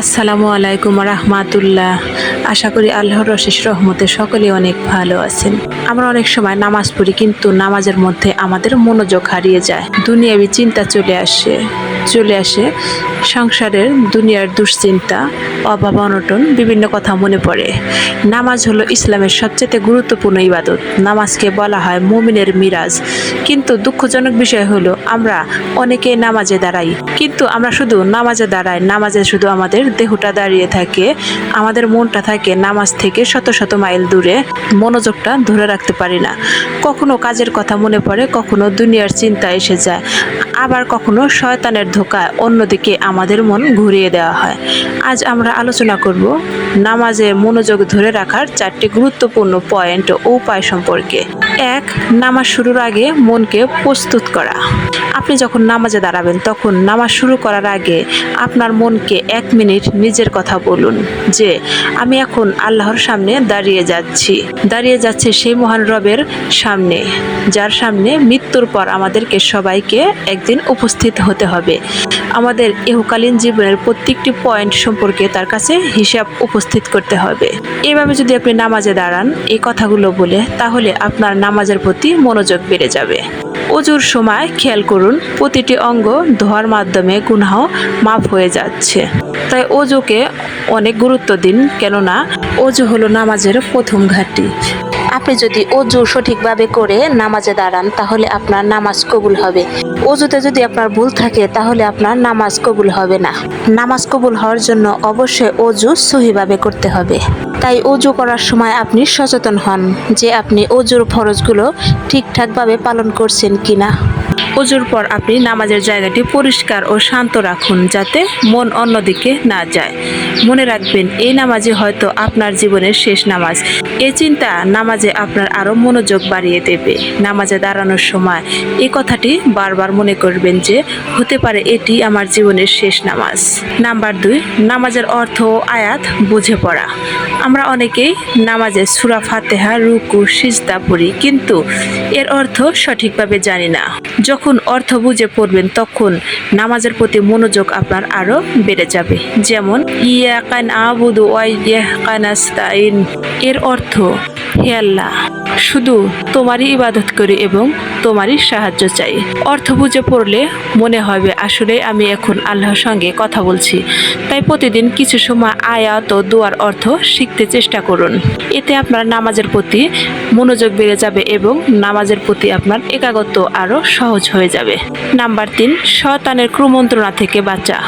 আসসালামু আলাইকুম রহমাতুল্লাহ। আশা করি আল্লাহর রশিস রহমতে সকলে অনেক ভালো আছেন। আমরা অনেক সময় নামাজ পড়ি, কিন্তু নামাজের মধ্যে আমাদের মনোযোগ হারিয়ে যায়। দুনিয়াবি চিন্তা চলে আসে। চলে আসে। সংসারের দুনিয়ার দুশ্চিন্তা, অভাব, অনটন, বিভিন্ন কথা মনে পড়ে। নামাজ হলো ইসলামের সবচেয়ে গুরুত্বপূর্ণ ইবাদত। নামাজকে বলা হয় মুমিনের মিরাজ। কিন্তু দুঃখজনক বিষয় হলো, আমরা অনেকে নামাজে দাঁড়াই। কিন্তু আমরা শুধু নামাজে দাঁড়াই, নামাজে শুধু আমাদের দেহটা দাঁড়িয়ে থাকে, আমাদের মনটা থাকে নামাজ থেকে শত শত মাইল দূরে। মনোযোগটা ধরে রাখতে পারি না। কখনো কাজের কথা মনে পড়ে, কখনো দুনিয়ার চিন্তা এসে যায়। আবার কখনো শয়তানের ধোকায় অন্যদিকে আমাদের মন ঘুরিয়ে দেওয়া হয়। আজ আমরা আলোচনা করব নামাজে মনোযোগ ধরে রাখার চারটি গুরুত্বপূর্ণ পয়েন্ট ও উপায় সম্পর্কে। এক, নামাজ শুরুর আগে মনকে প্রস্তুত করা। আপনি যখন নামাজে দাঁড়াবেন, তখন নামাজ শুরু করার আগে আপনার মনকে এক মিনিট নিজের কথা বলুন যে, আমি এখন আল্লাহর সামনে দাঁড়িয়ে যাচ্ছি। দাঁড়িয়ে যাচ্ছে সেই মহান রবের সামনে। যার সামনে মৃত্যুর পর আমাদেরকে সবাইকে একদিন উপস্থিত হতে হবে। আমাদের ইহকালীন জীবনের প্রত্যেকটি পয়েন্ট সম্পর্কে তার কাছে হিসাব উপস্থিত করতে হবে। এভাবে যদি আপনি নামাজে দাঁড়ান, এই কথাগুলো বলে, তাহলে আপনার নামাজের প্রতি মনোযোগ বেড়ে যাবে। অজুর সময় খেয়াল করুন, প্রতিটি অঙ্গ ধোয়ার মাধ্যমে গুনাহ মাফ হয়ে যাচ্ছে। তাই অজুকে অনেক গুরুত্ব দিন, কেননা অজু হলো নামাজের প্রথম ঘাঁটি আপনি যদি অজু সঠিকভাবে করে নামাজে দাঁড়ান, তাহলে আপনার নামাজ কবুল হবে। অজুতে যদি আপনার ভুল থাকে, তাহলে আপনার নামাজ কবুল হবে না। নামাজ কবুল হওয়ার জন্য অবশ্যই অজু সহিভাবে করতে হবে। তাই অজু করার সময় আপনি সচেতন হন যে আপনি অজুর ফরজগুলো ঠিকঠাকভাবে পালন করছেন কিনা। অজুর পর আপনি নামাজের জায়গাটি পরিষ্কার ও শান্ত রাখুন যাতে মন অন্যদিকে না যায়। মনে রাখবেন, এই নামাজে হয়তো আপনার জীবনের শেষ নামাজ। এই চিন্তা নামাজে আপনার আরও মনোযোগ বাড়িয়ে দেবে। নামাজে দাঁড়ানোর সময় এই কথাটি বারবার মনে করবেন যে, হতে পারে এটি আমার জীবনের শেষ নামাজ। নাম্বার দুই, নামাজের অর্থ ও আয়াত বুঝে পড়া। আমরা অনেকেই নামাজে সুরা ফাতেহা, রুকু, সিজদা পড়ি, কিন্তু এর অর্থ সঠিকভাবে জানি না। যখন অর্থ বুঝে পড়বেন, তখন নামাজের প্রতি মনোযোগ আপনার আরও বেড়ে যাবে। যেমন ইয়া কান আবুদু ওয়াই ইয়া কানাস্তাইন এর অর্থ, হে আল্লাহ। শুধু তোমারই ইবাদত করি এবং তোমারই সাহায্য চাই। অর্থ বুঝে পড়লে মনে হবে, আসলে আমি এখন আল্লাহর সঙ্গে কথা বলছি। তাই প্রতিদিন কিছু সময় আয়াত ও দোয়ার অর্থ শিখতে চেষ্টা করুন। এতে আপনার নামাজের প্রতি মনোযোগ বেড়ে যাবে এবং নামাজের প্রতি আপনার একাগত্ব আরও সহজ হয়ে যাবে। নাম্বার তিন, শয়তানের ক্রমন্ত্রণা থেকে বাঁচা।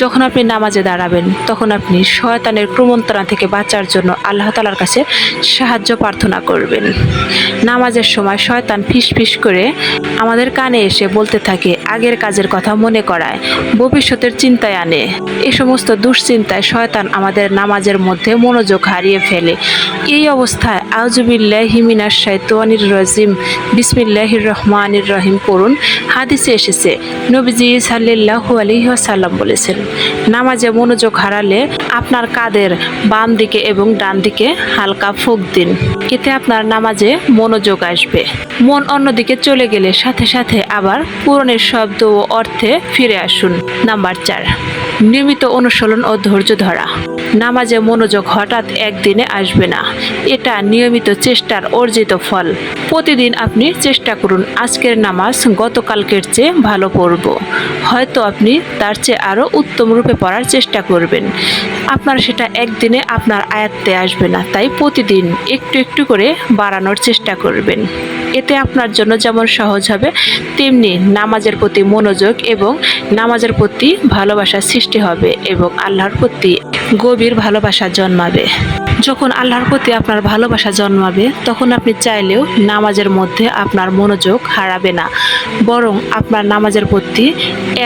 যখন আপনি নামাজে দাঁড়াবেন, তখন আপনি শয়তানের ক্রমন্তরা থেকে বাঁচার জন্য আল্লাহ তালার কাছে সাহায্য প্রার্থনা করবেন। নামাজের সময় শয়তান ফিস ফিস করে আমাদের কানে এসে বলতে থাকে আগের কাজের কথা মনে করায়। ভবিষ্যতের চিন্তায় আনে। এ সমস্ত দুশ্চিন্তায় শয়তান আমাদের নামাজের মধ্যে মনোযোগ হারিয়ে ফেলে। এই অবস্থায় আউজুবিল্লাহ হিমিনার শাইতানির রাজিম। বিসমিল্লাহির রহমানির রহিম পড়ুন। হাদিসে এসেছে, নবীজি সাল্লাল্লাহু আলাইহি বলেছেন, নামাজে মনোযোগ হারালে আপনার কাদের বাম দিকে এবং ডান দিকে হালকা ফুক দিন। এতে আপনার নামাজে মনোযোগ আসবে। মন অন্যদিকে চলে গেলে সাথে সাথে আবার পূরণের শব্দ ও অর্থে ফিরে আসুন। নাম্বার চার। নিয়মিত অনুশীলন ও ধৈর্য ধরা। নামাজে মনোযোগ হঠাৎ একদিনে আসবে না। এটা নিয়মিত চেষ্টার অর্জিত ফল। প্রতিদিন আপনি চেষ্টা করুন, আজকের নামাজ গতকালকের চেয়ে ভালো পড়ব। হয়তো আপনি তার চেয়ে আরও উত্তম রূপে পড়ার চেষ্টা করবেন। আপনার সেটা একদিনে আপনার আয়াত্তে আসবে না, তাই প্রতিদিন একটু একটু করে বাড়ানোর চেষ্টা করবেন। এতে আপনার জন্য যেমন সহজ হবে, তেমনি নামাজের প্রতি মনোযোগ এবং নামাজের প্রতি ভালোবাসা সৃষ্টি হবে এবং আল্লাহর প্রতি গভীর ভালোবাসা জন্মাবে। যখন আল্লাহর প্রতি আপনার ভালোবাসা জন্মাবে, তখন আপনি চাইলেও নামাজের মধ্যে আপনার মনোযোগ হারাবে না, বরং আপনার নামাজের প্রতি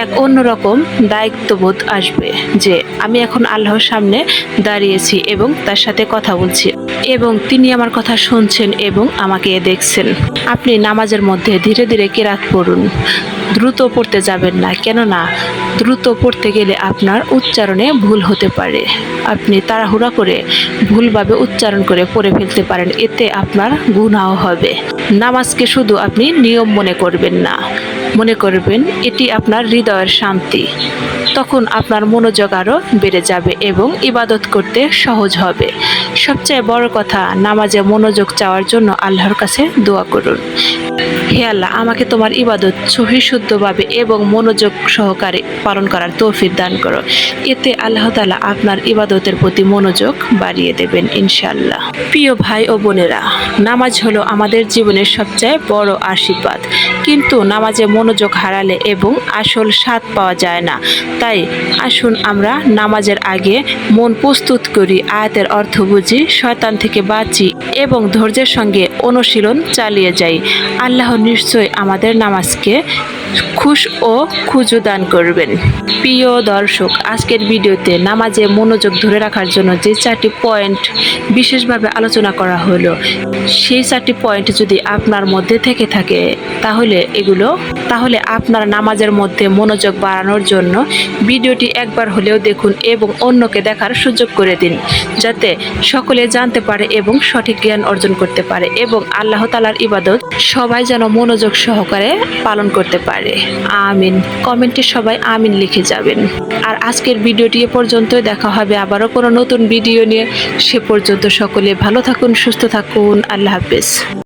এক অন্যরকম দায়িত্ববোধ আসবে যে, আমি এখন আল্লাহর সামনে দাঁড়িয়েছি এবং তার সাথে কথা বলছি। এবং তিনি আমার কথা শুনছেন এবং আমাকে দেখছেন। আপনি নামাজের মধ্যে ধীরে ধীরে কেরাত পড়ুন। দ্রুত পড়তে যাবেন না, কেননা দ্রুত পড়তে গেলে আপনার উচ্চারণে ভুল হতে পারে। আপনি তাড়াহুড়া করে ভুলভাবে উচ্চারণ করে পড়ে ফেলতে পারেন, এতে আপনার গুনাহ হবে। নামাজকে শুধু আপনি নিয়ম মনে করবেন না। মনে করবেন, এটি আপনার হৃদয়ের শান্তি। তখন আপনার মনোযোগ আরও বেড়ে যাবে এবং ইবাদত করতে সহজ হবে। সবচেয়ে বড় কথা, নামাজে মনোযোগ চাওয়ার জন্য আল্লাহর কাছে দোয়া করুন। হে আল্লাহ, আমাকে তোমার ইবাদত সহি শুদ্ধভাবে এবং মনোযোগ সহকারে পালন করার তৌফিক দান করো। এতে আল্লাহ তালা আপনার ইবাদতের প্রতি মনোযোগ বাড়িয়ে দেবেন ইনশাল্লাহ প্রিয় ভাই ও বোনেরা, নামাজ হলো আমাদের জীবনের সবচেয়ে বড় আশীর্বাদ। কিন্তু নামাজে মনোযোগ হারালে এবং আসল স্বাদ পাওয়া যায় না। তাই আসুন আমরা নামাজের আগে মন প্রস্তুত করি, আয়াতের অর্থ বুঝি, শয়তান থেকে বাঁচি এবং ধৈর্যের সঙ্গে অনুশীলন চালিয়ে যাই। আল্লাহ নিশ্চয় আমাদের নামাজকে খুশ ও খুজু দান করবেন। প্রিয় দর্শক, আজকের ভিডিওতে নামাজে মনোযোগ ধরে রাখার জন্য যে চারটি পয়েন্ট বিশেষভাবে আলোচনা করা হলো, সেই চারটি পয়েন্ট যদি আপনার মধ্যে থেকে থাকে, তাহলে এগুলো, তাহলে আপনার নামাজের মধ্যে মনোযোগ বাড়ানোর জন্য ভিডিওটি একবার হলেও দেখুন এবং অন্যকে দেখার সুযোগ করে দিন, যাতে সকলে জানতে পারে এবং সঠিক জ্ঞান অর্জন করতে পারে এবং আল্লাহ তালার ইবাদত সবাই যেন মনোযোগ সহকারে পালন করতে পারে আমিন। কমেন্টে সবাই আমিন লিখে যাবেন। আর আজকের ভিডিওটি এ পর্যন্তই। দেখা হবে আবারও কোনো নতুন ভিডিও নিয়ে। সে পর্যন্ত সকলে ভালো থাকুন, সুস্থ থাকুন। আল্লাহ হাফেজ।